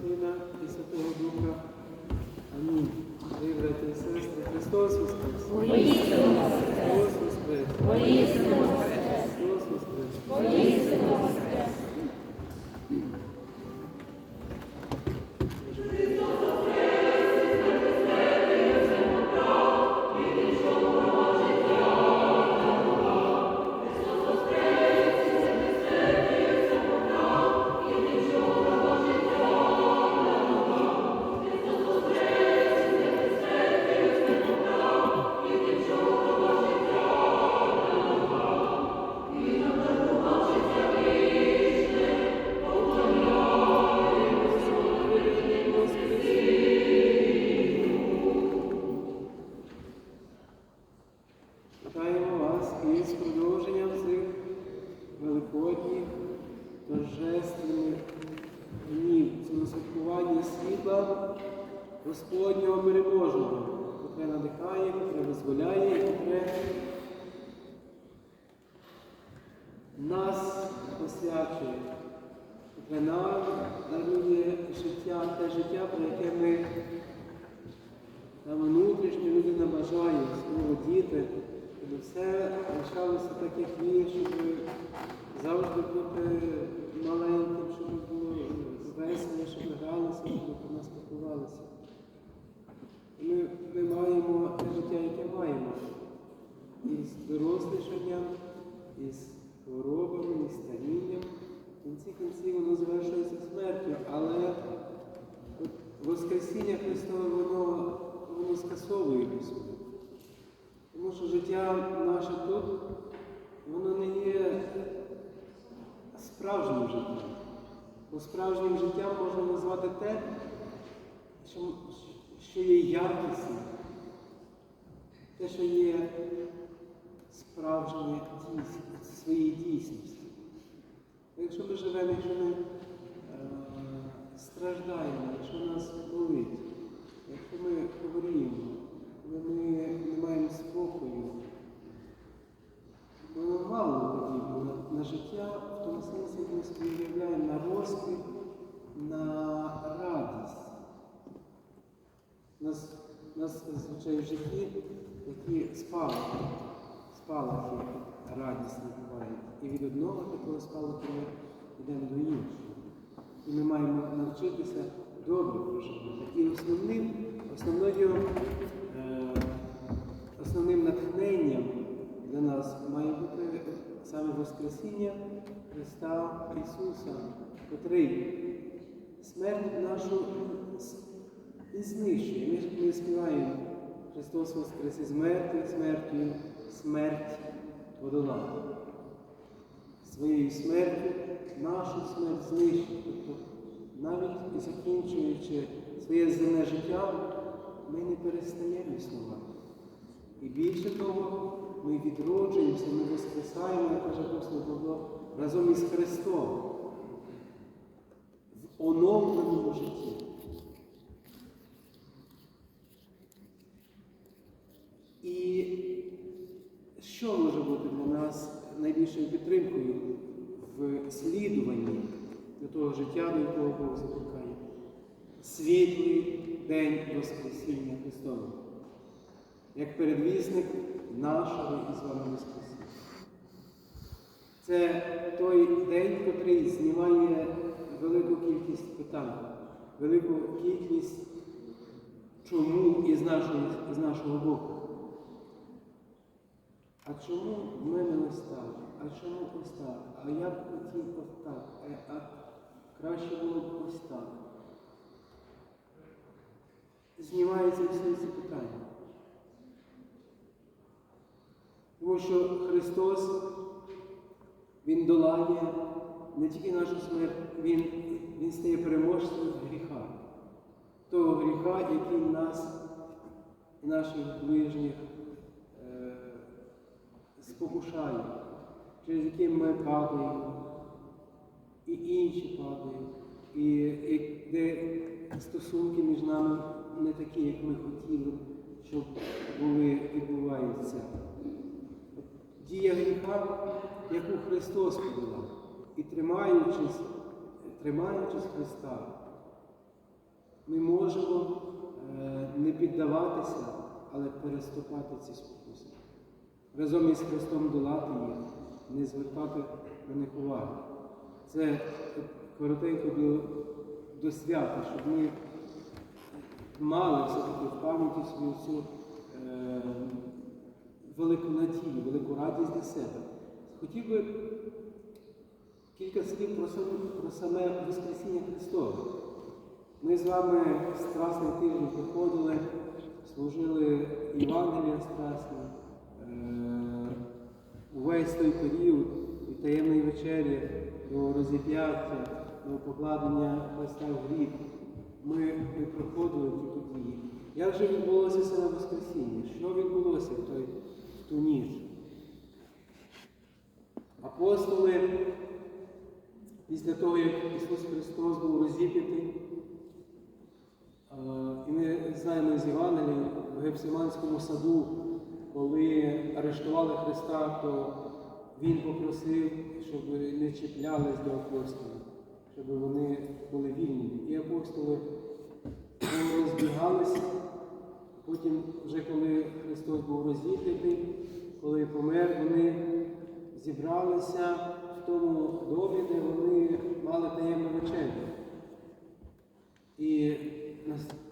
Сина і Святого Духа. Амінь. Дорогі брати і сестри, Христос Воскрес! Христос воскрес! Христос воскрес! Христос Воскрес! Котре дарує життя, те життя, про яке ми нам внутрішньо людина бажає свого діти, щоб все лишалося так, як є, щоб завжди бути маленьким, щоб було весело, щоб гралося, щоб про нас піклувалися. Ми, ми маємо те життя, яке маємо. Із дорослішанням, із хворобами, із старінням. В кінці кінців воно завершується смертю, але от Воскресіння Христове, воно, воно скасовує Ісус. Тому що життя наше тут, воно не є справжнім життям. Бо справжнім життям можна назвати те, що, що є якісним, те, що є справжнє дійсність, своїй дійсності. Якщо ми живемо, якщо ми страждаємо, якщо нас болить, якщо ми хворіємо, коли ми не маємо спокою, ми мало подібно на, життя в тому сенсі, ми собі уявляємо на розквіт, на радість. Нас, нас звичайно в житті такі спалахи, спалахи радісні бувають. І від одного такого спалаху ми йдемо до іншого. І ми маємо навчитися добре проживати. І основним, основною, е, основним натхненням для нас має бути саме Воскресіння Христа Ісуса, котрий смерть нашу і знищує. Ми, ми співаємо Христос Воскрес із мертвих смертю, смерть подолав. Своєю смертю нашу смерть знищить. Тобто навіть закінчуючи своє земне життя, ми не перестаємо існувати. І більше того, ми відроджуємося, ми воскресаємо, як каже апостол Павло, разом із Христом в оновленому житті. І що може бути для нас найбільшою підтримкою в слідуванні до того життя, до якого Бог закликає? Світлий день Воскресіння Христового, як передвісник нашого із вами Воскресіння. Це той день, який знімає велику кількість питань, велику кількість чому із нашого, із нашого боку. А чому в мене ось так? А чому ось так? А я б хотів ось так, а, а краще було б ось так. Знімаються всі ці питання. Тому що Христос, Він долає не тільки нашу смерть, Він, він стає переможцем гріха. Того гріха, який нас і наших ближніх е, спокушає, через який ми падаємо, і інші падають, і, і де стосунки між нами не такі, як ми хотіли, щоб були відбуваються. Дія гріха, яку Христос подолав, і тримаючись, тримаючись Христа, Ми можемо е, не піддаватися, але переступати ці спокуси. Разом із Христом долати їх, не звертати на них уваги. Це коротенько до, до свята, щоб ми мали все-таки в пам'яті свою цю е, велику надію, велику радість для себе. Хотів би кілька слів про саме, про саме Воскресіння Христове. Ми з вами страсний тиждень проходили, служили Євангелія страсне, увесь той період від таємної вечері до розіп'яття, до покладення Христа в гріб. Ми, проходили ті події. Як же відбулося саме Воскресіння? Що відбулося в, той, в ту ніч? Апостоли, після того, як Ісус Христос був розіп'ятий, е, і ми знаємо з Євангелія в Гефсиманському саду, коли арештували Христа, то Він попросив, щоб не чіплялись до апостолів, щоб вони були вільні. І апостоли розбігалися. Потім, вже коли Христос був розіп'ятий, коли помер, вони зібралися в тому домі, де вони мали таємну вечерю. І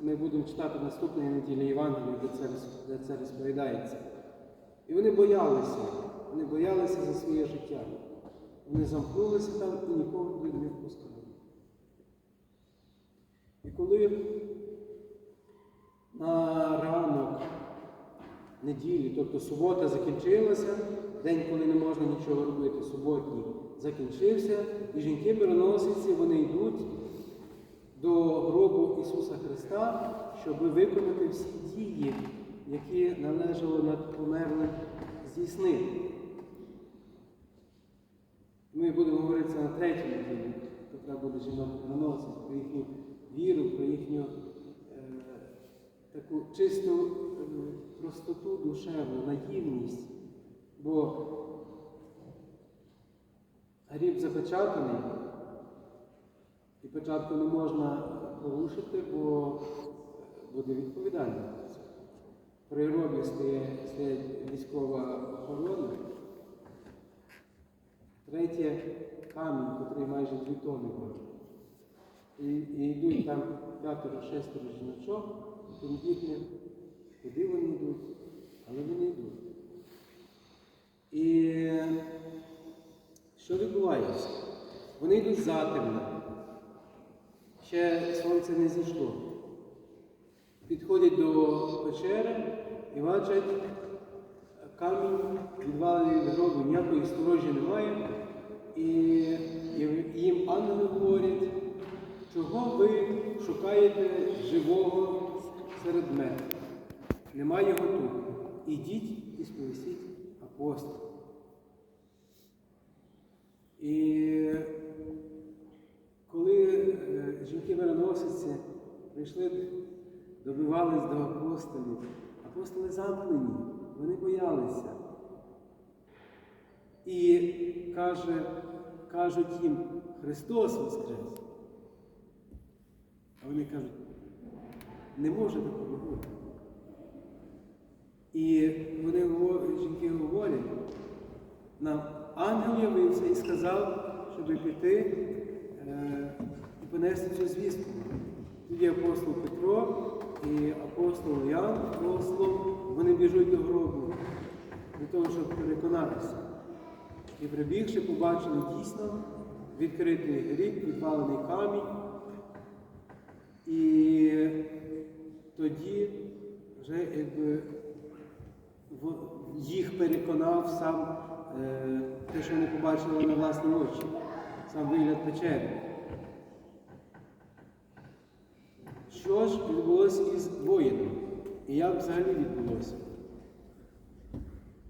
ми будемо читати наступної неділі Євангелію, де це розповідається. І вони боялися, вони боялися за своє життя. Вони замкнулися там і нікого не впускали. І коли на ранок неділі, тобто субота закінчилася, день, коли не можна нічого робити, суботній закінчився, і жінки мироносиці вони йдуть до гробу Ісуса Христа, щоб виконати всі дії, які належало над померлим здійснити. Ми будемо говорити це на третій неділі, яка буде жінок мироносиць, про їхню віру, про їхню е, таку чисту е, простоту душевну, наївність. Бо гріб запечатаний, і початку не можна порушити, бо буде відповідальність. При гробі стоїть, військова охорона. Третє камінь, який майже дві тонни важить. І, і йдуть там п'ятеро-шестеро жіночок, тендітних, куди вони йдуть, але вони йдуть. І що відбувається? Вони йдуть затемно. Ще сонце не зійшло. Підходять до печери і бачать камінь відвалений від гробу, ніякої сторожі немає. І їм ангели говорять, чого ви шукаєте живого серед мертвих? Немає його тут. Ідіть і сповістіть апостолів. І коли е, жінки мироносиці прийшли, добивались до апостолів, апостоли замкнені, вони боялися. І каже, кажуть їм, Христос Воскрес. А вони кажуть, не може такого бути. І вони жінки говорять, нам ангел явився і сказав, щоб піти е, і понести цю звістку. Тоді апостол Петро і апостол Ян, апостол, вони біжуть до гробу для того, щоб переконатися. І прибігши, побачили дійсно відкритий гріб, відвалений камінь. І тоді вже якби їх переконав сам е, те, що вони побачили на власні очі, сам вигляд печери. Що ж відбулося із воїном? І як взагалі відбулося?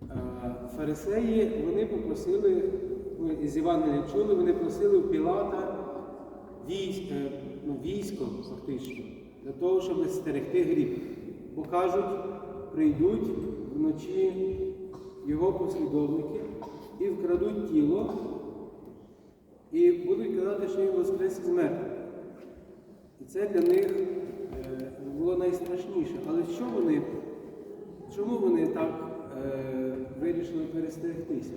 Е, Фарисеї вони попросили, ми із Євангелія чули, вони просили у Пілата військ, е, ну, військо фактично, для того, щоб стерегти гріб. Бо кажуть, прийдуть вночі його послідовники і вкрадуть тіло, і будуть казати, що він воскрес із мертвих. І це для них було найстрашніше. Але що вони, чому вони так е, вирішили перестерегтися?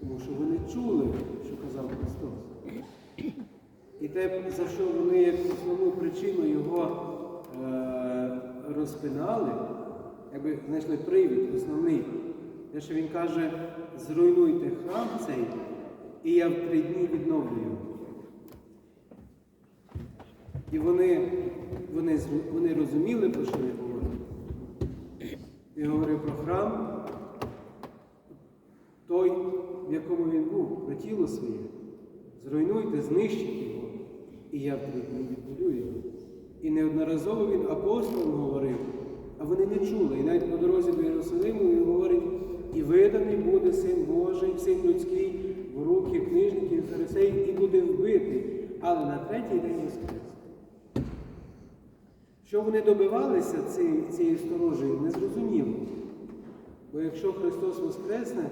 Тому що вони чули, що казав Христос. І те, за що вони як основну причину його е, розпинали, якби знайшли привід основний, те, що він каже, зруйнуйте храм цей, і я в три дні відновлю його. І вони, вони, вони розуміли, про що він говорить. Він говорив про храм, той, в якому він був, про тіло своє. Зруйнуйте, знищіть його, і я відбудую його. І неодноразово він апостолам говорив, а вони не чули. І навіть по дорозі до Єрусалиму він говорить, і виданий буде син Божий, син людський в руки книжників фарисеїв, і буде вбитий, але на третій день воскрес. Що вони добивалися цієї, цієї сторожі, незрозуміло. Бо якщо Христос воскресне,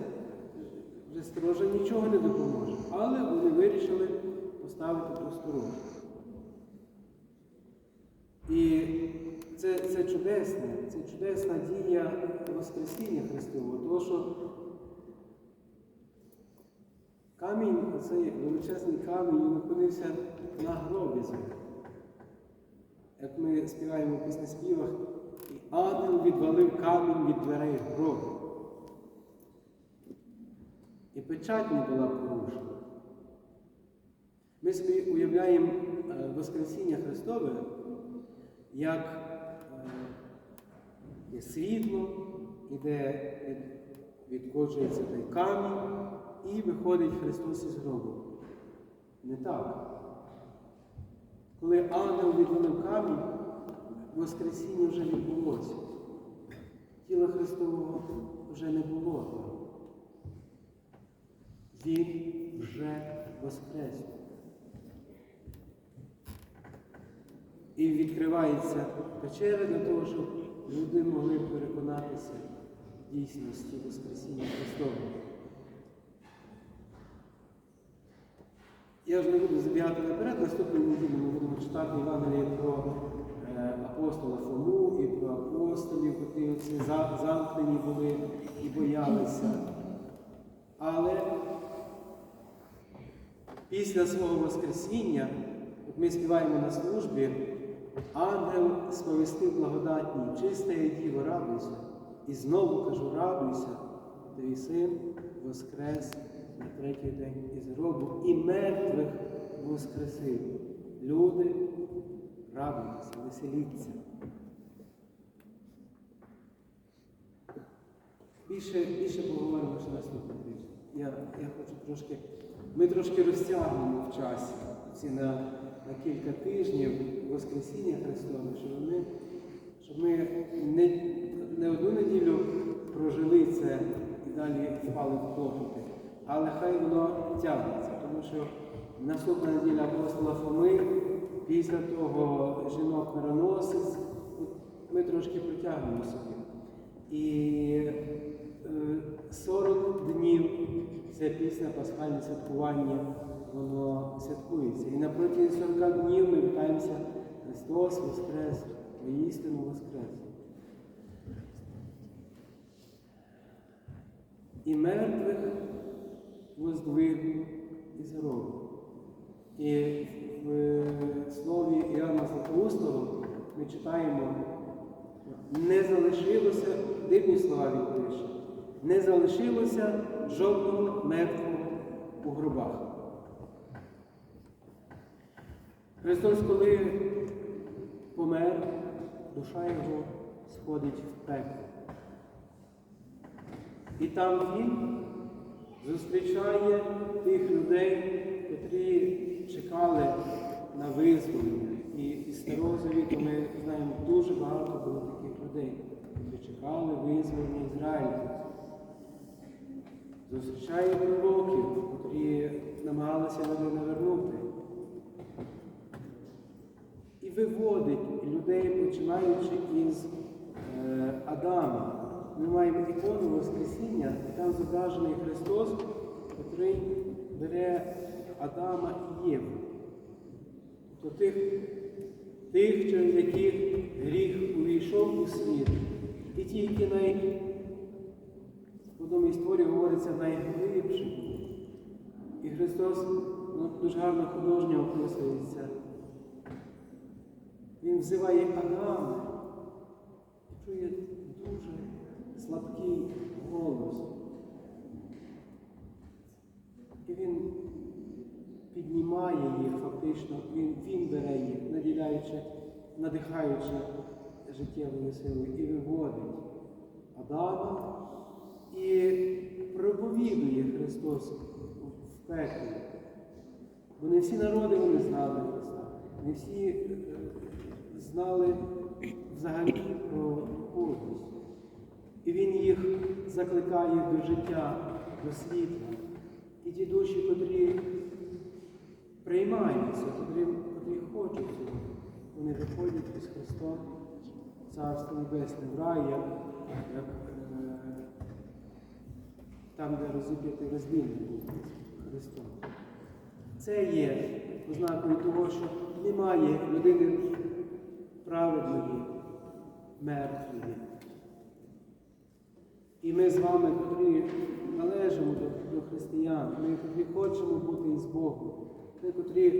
вже сторожа нічого не допоможе. Але вони вирішили поставити ту сторожу. І це, це чудесне, це чудесна дія Воскресіння Христового, тому що камінь, оцей величезний камінь, він опинився на гробі землі. Як ми співаємо в піснеспівах, і ангел відвалив камінь від дверей гробу. І печать не була порушена. Ми собі уявляємо е, Воскресіння Христове як е, є світло, іде від- відкочується той камінь, і виходить Христос із гробу. Не так. Коли ангел відвалив камінь, Воскресіння вже відбулося. Тіла Христового вже не було. Він вже воскрес. І відкривається печера для того, щоб люди могли переконатися в дійсності Воскресіння Христового. Я ж не буду забігати наперед, наступної неділі ми будемо читати Євангеліє про е, апостола Фому і про апостолів, які замкнені були і боялися. Але після свого Воскресіння, от ми співаємо на службі, ангел сповістив благодатній, чистая діво, радуйся. І знову кажу, радуйся, твій син воскрес на третій день із гробу і мертвих воскресив. Люди, радуйтеся, веселіться. Більше, більше поговоримо ще наступного тижня. Я, я хочу трошки, ми трошки розтягнемо в часі ці на, на кілька тижнів Воскресіння Христове, щоб ми, щоб ми не, не одну неділю прожили це і далі впали в клопоти, але хай воно тягнеться, тому що наступна неділя апостола Фоми, після того жінок мироносець, ми трошки притягнемо собі. І е, 40 днів це після пасхальне святкування, воно святкується. І на протязі 40 днів ми вітаємося Христос Воскрес, воістину Воскрес. І мертвих воздвигну із гробу. І в слові Іоанна Златоустого ми читаємо не залишилося, дивні слова він пише, не залишилося жодного мертвого у гробах. Христос, коли помер, душа його сходить в пекло. І там він зустрічає тих людей, котрі чекали на визволення. І із Старого Завіту ми знаємо дуже багато було таких людей, які чекали визволення Ізраїля. Зустрічає пророків, котрі намагалися людей навернути. І виводить людей, починаючи із е, Адама. Ми маємо ікону Воскресіння, і там зображений Христос, який бере Адама і Єву. Тобто тих тих, через яких гріх увійшов у світ, і ті, які най... в одному історії говориться найглибші. І Христос ну, дуже гарно художньо описується. Він взиває Адама чує слабкий голос. І він піднімає їх фактично, він, він бере їх, наділяючи, надихаючи життєвою силою і виводить Адама і проповідує Христос в пеклі. Бо не всі народи вони знали Христа, не всі е, знали взагалі про духовність. І Він їх закликає до життя, до світла. І ті душі, котрі приймаються, котрі, котрі хочуть цього, вони виходять із Христом Царство Небесне, в рай, як, як е, там, де розіп'ятий розбійник Христом. Це є ознакою того, що немає людини праведної, мертвої. І ми з вами, котрі належимо до, християн, ми, котрі хочемо бути із Богом, ми, котрі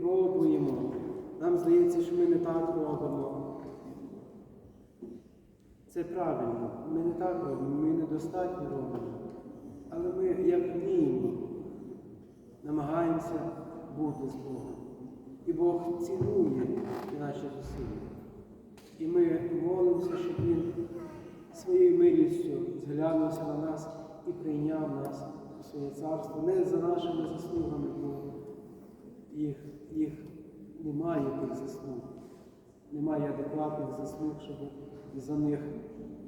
пробуємо, нам здається, що ми не так робимо. Це правильно, ми не так робимо, ми недостатньо робимо. Але ми, як вміємо, намагаємося бути з Богом. І Бог цінує наші зусилля. І ми молимося, щоб Він своєю милістю зглянувся на нас і прийняв нас у своє царство не за нашими заслугами, бо їх, їх немає тих заслуг, немає адекватних заслуг, щоб за них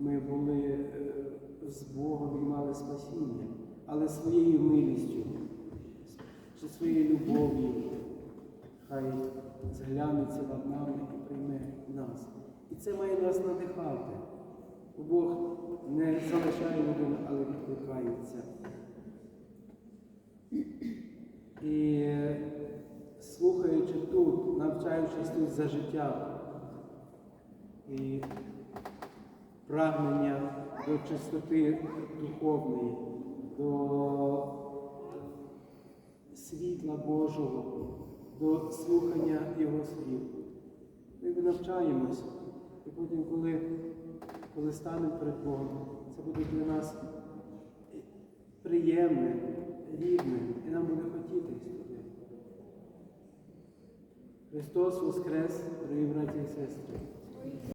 ми були е, з Богом і мали спасіння, але своєю милістю, своєю любов'ю, хай зглянеться над нами і прийме нас. І це має нас надихати. Бо Бог не залишає людину, але відкликається. І слухаючи тут, навчаючись тут за життя і прагнення до чистоти духовної, до світла Божого, до слухання Його слів. Ми навчаємося. І потім, коли, коли станемо перед Богом, це буде для нас приємне, рідне, і нам буде хотітись туди. Христос Воскрес, дорогі браті і сестри!